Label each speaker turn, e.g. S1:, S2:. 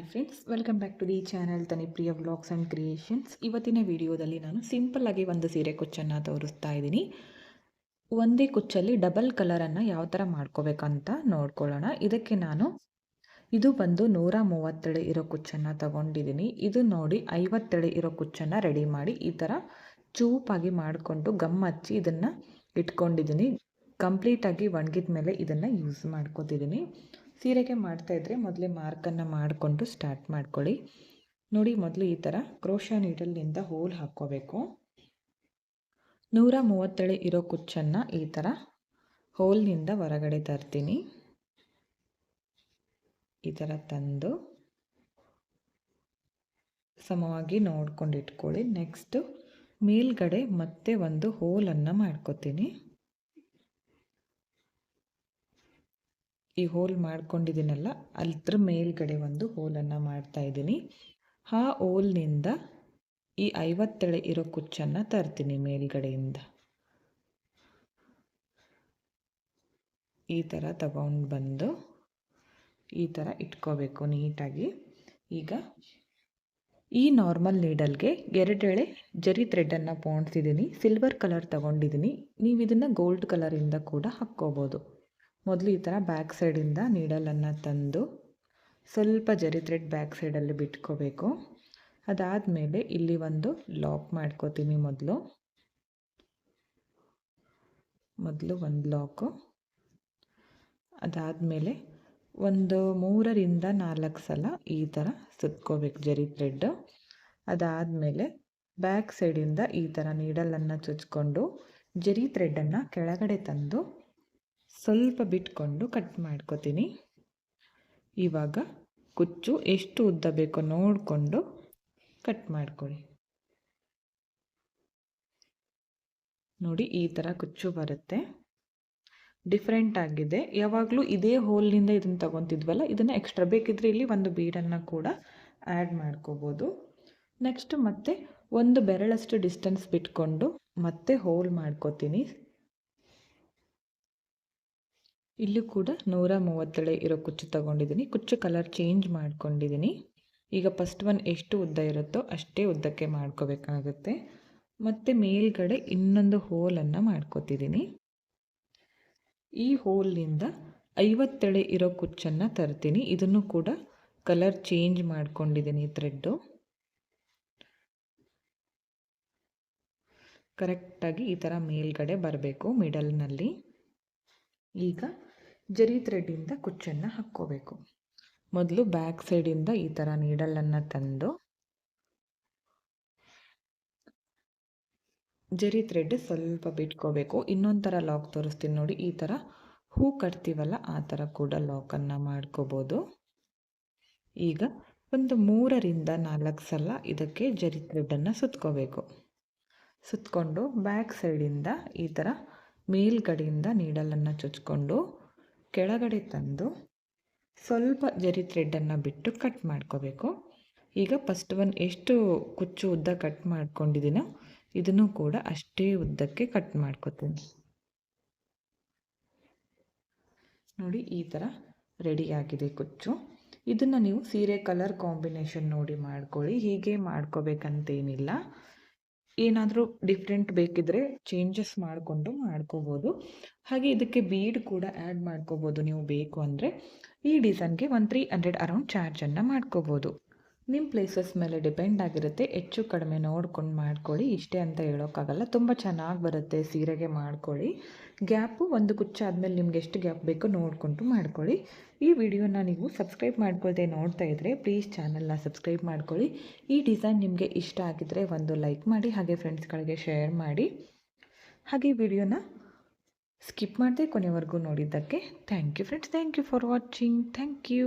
S1: Hi friends welcome back to the channel Tanipriya vlogs and creations ಇವತ್ತಿನ ವಿಡಿಯೋದಲ್ಲಿ ನಾನು ಸಿಂಪಲ್ಲಾಗಿ ಒಂದು ಸೀರೆ ಕುಚ್ಚನ್ನು ತೋರಿಸ್ತಾ ಇದ್ದೀನಿ. ಒಂದೇ ಕುಚ್ಚಲ್ಲಿ ಡಬಲ್ ಕಲರನ್ನು ಯಾವ ಥರ ಮಾಡ್ಕೋಬೇಕಂತ ನೋಡ್ಕೊಳ್ಳೋಣ. ಇದಕ್ಕೆ ನಾನು ಇದು ಬಂದು ನೂರ ಮೂವತ್ತೆಳೆ ಇರೋ ಕುಚ್ಚನ್ನು ತಗೊಂಡಿದ್ದೀನಿ. ಇದು ನೋಡಿ ಐವತ್ತೆಳೆ ಇರೋ ಕುಚ್ಚನ್ನು ರೆಡಿ ಮಾಡಿ ಈ ಥರ ಚೂಪಾಗಿ ಮಾಡಿಕೊಂಡು ಗಮ್ ಹಚ್ಚಿ ಇದನ್ನು ಇಟ್ಕೊಂಡಿದ್ದೀನಿ. ಕಂಪ್ಲೀಟಾಗಿ ಒಣಗಿದ ಮೇಲೆ ಇದನ್ನು ಯೂಸ್ ಮಾಡ್ಕೋತಿದ್ದೀನಿ. ಸೀರೆಗೆ ಮಾಡ್ತಾಯಿದ್ರೆ ಮೊದಲೇ ಮಾರ್ಕನ್ನು ಮಾಡಿಕೊಂಡು ಸ್ಟಾರ್ಟ್ ಮಾಡ್ಕೊಳ್ಳಿ. ನೋಡಿ ಮೊದಲು ಈ ಥರ ಕ್ರೋಶ ನೀಡಲ್ನಿಂದ ಹೋಲ್ ಹಾಕ್ಕೋಬೇಕು. ನೂರ ಮೂವತ್ತೇಳು ಇರೋ ಕುಚ್ಚನ್ನು ಈ ಥರ ಹೋಲ್ನಿಂದ ಹೊರಗಡೆ ತರ್ತೀನಿ. ಈ ಥರ ತಂದು ಸಮವಾಗಿ ನೋಡ್ಕೊಂಡು ಇಟ್ಕೊಳ್ಳಿ. ನೆಕ್ಸ್ಟು ಮೇಲ್ಗಡೆ ಮತ್ತೆ ಒಂದು ಹೋಲನ್ನು ಮಾಡ್ಕೋತೀನಿ. ಈ ಹೋಲ್ ಮಾಡ್ಕೊಂಡಿದ್ದೀನಲ್ಲ ಅದ್ರ ಮೇಲ್ಗಡೆ ಒಂದು ಹೋಲನ್ನು ಮಾಡ್ತಾ ಇದ್ದೀನಿ. ಆ ಹೋಲ್ನಿಂದ ಈ ಐವತ್ತೆಳೆ ಇರೋ ಕುಚ್ಚನ್ನು ತರ್ತೀನಿ ಮೇಲ್ಗಡೆಯಿಂದ ಈ ಥರ ತಗೊಂಡು ಬಂದು ಈ ಥರ ಇಟ್ಕೋಬೇಕು ನೀಟಾಗಿ. ಈಗ ಈ ನಾರ್ಮಲ್ ನೀಡಲ್ಗೆ ಎರಡೆಳೆ ಜರಿ ಥ್ರೆಡನ್ನು ಪೋಣಿಸಿದ್ದೀನಿ. ಸಿಲ್ವರ್ ಕಲರ್ ತಗೊಂಡಿದ್ದೀನಿ. ನೀವು ಇದನ್ನು ಗೋಲ್ಡ್ ಕಲರಿಂದ ಕೂಡ ಹಾಕ್ಕೋಬೋದು. ಮೊದಲು ಈ ಥರ ಬ್ಯಾಕ್ ಸೈಡಿಂದ ನೀಡಲನ್ನು ತಂದು ಸ್ವಲ್ಪ ಜರಿ ಥ್ರೆಡ್ ಬ್ಯಾಕ್ ಸೈಡಲ್ಲಿ ಬಿಟ್ಕೋಬೇಕು. ಅದಾದಮೇಲೆ ಇಲ್ಲಿ ಒಂದು ಲಾಕ್ ಮಾಡ್ಕೋತೀನಿ ಮೊದಲು. ಮೊದಲು ಒಂದು ಲಾಕು ಅದಾದಮೇಲೆ ಒಂದು ಮೂರರಿಂದ ನಾಲ್ಕು ಸಲ ಈ ಥರ ಸುತ್ಕೋಬೇಕು ಜರಿ ಥ್ರೆಡ್ ಅದಾದಮೇಲೆ ಬ್ಯಾಕ್ ಸೈಡಿಂದ ಈ ಥರ ನೀಡಲನ್ನು ಚುಚ್ಕೊಂಡು ಜರಿ ಥ್ರೆಡನ್ನು ಕೆಳಗಡೆ ತಂದು ಸ್ವಲ್ಪ ಬಿಟ್ಕೊಂಡು ಕಟ್ ಮಾಡ್ಕೋತೀನಿ. ಇವಾಗ ಕುಚ್ಚು ಎಷ್ಟು ಉದ್ದ ಬೇಕೋ ನೋಡಿಕೊಂಡು ಕಟ್ ಮಾಡ್ಕೊಳ್ಳಿ. ನೋಡಿ, ಈ ಥರ ಕುಚ್ಚು ಬರುತ್ತೆ. ಡಿಫ್ರೆಂಟ್ ಆಗಿದೆ. ಯಾವಾಗಲೂ ಇದೇ ಹೋಲ್ನಿಂದ ಇದನ್ನು ತಗೊತಿದ್ವಲ್ಲ, ಇದನ್ನು ಎಕ್ಸ್ಟ್ರಾ ಬೇಕಿದ್ರೆ ಇಲ್ಲಿ ಒಂದು ಬೀಡನ್ನು ಕೂಡ ಆ್ಯಡ್ ಮಾಡ್ಕೋಬೋದು. ನೆಕ್ಸ್ಟ್ ಮತ್ತೆ ಒಂದು ಬೆರಳಷ್ಟು ಡಿಸ್ಟೆನ್ಸ್ ಬಿಟ್ಕೊಂಡು ಮತ್ತೆ ಹೋಲ್ ಮಾಡ್ಕೋತೀನಿ. ಇಲ್ಲೂ ಕೂಡ ನೂರ ಮೂವತ್ತೇಳೆ ಇರೋ ಕುಚ್ಚು ತಗೊಂಡಿದ್ದೀನಿ. ಕುಚ್ಚು ಕಲರ್ ಚೇಂಜ್ ಮಾಡ್ಕೊಂಡಿದ್ದೀನಿ. ಈಗ ಫಸ್ಟ್ ಒನ್ ಎಷ್ಟು ಉದ್ದ ಇರುತ್ತೋ ಅಷ್ಟೇ ಉದ್ದಕ್ಕೆ ಮಾಡ್ಕೋಬೇಕಾಗುತ್ತೆ. ಮತ್ತು ಮೇಲ್ಗಡೆ ಇನ್ನೊಂದು ಹೋಲನ್ನು ಮಾಡ್ಕೋತಿದ್ದೀನಿ. ಈ ಹೋಲ್ನಿಂದ ಐವತ್ತೆಳೆ ಇರೋ ಕುಚ್ಚನ್ನು ತರ್ತೀನಿ. ಇದನ್ನು ಕೂಡ ಕಲರ್ ಚೇಂಜ್ ಮಾಡ್ಕೊಂಡಿದ್ದೀನಿ ಥ್ರೆಡ್ಡು ಕರೆಕ್ಟಾಗಿ ಈ ಥರ ಮೇಲ್ಗಡೆ ಬರಬೇಕು ಮಿಡಲ್ನಲ್ಲಿ ಈಗ ಜರಿ ಥ್ರೆಡ್ಡಿಂದ ಕುಚ್ಚನ್ನು ಹಾಕ್ಕೋಬೇಕು. ಮೊದಲು ಬ್ಯಾಕ್ ಸೈಡಿಂದ ಈ ಥರ ನೀಡಲನ್ನು ತಂದು ಜರಿ ಥ್ರೆಡ್ ಸ್ವಲ್ಪ ಬಿಟ್ಕೋಬೇಕು. ಇನ್ನೊಂದು ಥರ ಲಾಕ್ ತೋರಿಸ್ತೀನಿ ನೋಡಿ, ಈ ಥರ ಹೂ ಕಟ್ತೀವಲ್ಲ, ಆ ಥರ ಕೂಡ ಲಾಕನ್ನು ಮಾಡ್ಕೋಬೋದು. ಈಗ ಒಂದು ಮೂರರಿಂದ ನಾಲ್ಕು ಸಲ ಇದಕ್ಕೆ ಜರಿ ಥ್ರೆಡ್ಡನ್ನು ಸುತ್ಕೋಬೇಕು. ಸುತ್ಕೊಂಡು ಬ್ಯಾಕ್ ಸೈಡಿಂದ ಈ ಥರ ಮೇಲ್ಗಡೆಯಿಂದ ನೀಡಲನ್ನು ಚುಚ್ಕೊಂಡು ಕೆಳಗಡೆ ತಂದು ಸ್ವಲ್ಪ ಜರಿ ಥ್ರೆಡ್ಡನ್ನು ಬಿಟ್ಟು ಕಟ್ ಮಾಡ್ಕೋಬೇಕು. ಈಗ ಫಸ್ಟ್ ಒನ್ ಎಷ್ಟು ಕುಚ್ಚು ಉದ್ದ ಕಟ್ ಮಾಡ್ಕೊಂಡಿದ್ದೀನೋ ಇದನ್ನು ಕೂಡ ಅಷ್ಟೇ ಉದ್ದಕ್ಕೆ ಕಟ್ ಮಾಡ್ಕೋತೀನಿ. ನೋಡಿ, ಈ ಥರ ರೆಡಿಯಾಗಿದೆ ಕುಚ್ಚು. ಇದನ್ನು ನೀವು ಸೀರೆ ಕಲರ್ ಕಾಂಬಿನೇಷನ್ ನೋಡಿ ಮಾಡ್ಕೊಳ್ಳಿ. ಹೀಗೆ ಮಾಡ್ಕೋಬೇಕಂತೇನಿಲ್ಲ. ಏನಾದರೂ ಡಿಫ್ರೆಂಟ್ ಬೇಕಿದ್ರೆ ಚೇಂಜಸ್ ಮಾಡಿಕೊಂಡು ಮಾಡ್ಕೋಬೋದು. ಹಾಗೆ ಇದಕ್ಕೆ ಬೀಡ್ ಕೂಡ ಆ್ಯಡ್ ಮಾಡ್ಕೋಬೋದು ನೀವು ಬೇಕು ಅಂದರೆ. ಈ ಡಿಸೈನ್ಗೆ ಒಂದು ತ್ರೀ ಹಂಡ್ರೆಡ್ ಅರೌಂಡ್ ಚಾರ್ಜನ್ನು ಮಾಡ್ಕೋಬೋದು. ನಿಮ್ಮ ಪ್ಲೇಸಸ್ ಮೇಲೆ ಡಿಪೆಂಡ್ ಆಗಿರುತ್ತೆ, ಹೆಚ್ಚು ಕಡಿಮೆ ನೋಡ್ಕೊಂಡು ಮಾಡ್ಕೊಳ್ಳಿ. ಇಷ್ಟೇ ಅಂತ ಹೇಳೋಕ್ಕಾಗಲ್ಲ. ತುಂಬ ಚೆನ್ನಾಗಿ ಬರುತ್ತೆ ಸೀರೆಗೆ ಮಾಡ್ಕೊಳ್ಳಿ. ಗ್ಯಾಪು ಒಂದು ಕುಚ್ಚ ಆದಮೇಲೆ ನಿಮ್ಗೆ ಎಷ್ಟು ಗ್ಯಾಪ್ ಬೇಕೋ ನೋಡಿಕೊಂಡು ಮಾಡ್ಕೊಳ್ಳಿ. ಈ ವಿಡಿಯೋನ ನೀವು ಸಬ್ಸ್ಕ್ರೈಬ್ ಮಾಡ್ಕೊಳ್ದೆ ನೋಡ್ತಾ ಇದ್ದರೆ ಪ್ಲೀಸ್ ಚಾನಲ್ನ ಸಬ್ಸ್ಕ್ರೈಬ್ ಮಾಡ್ಕೊಳ್ಳಿ. ಈ ಡಿಸೈನ್ ನಿಮಗೆ ಇಷ್ಟ ಆಗಿದ್ದರೆ ಒಂದು ಲೈಕ್ ಮಾಡಿ, ಹಾಗೆ ಫ್ರೆಂಡ್ಸ್ಗಳಿಗೆ ಶೇರ್ ಮಾಡಿ. ಹಾಗೆ ವಿಡಿಯೋನ ಸ್ಕಿಪ್ ಮಾಡದೆ ಕೊನೆವರೆಗೂ ನೋಡಿದ್ದಕ್ಕೆ thank you friends thank you for watching thank you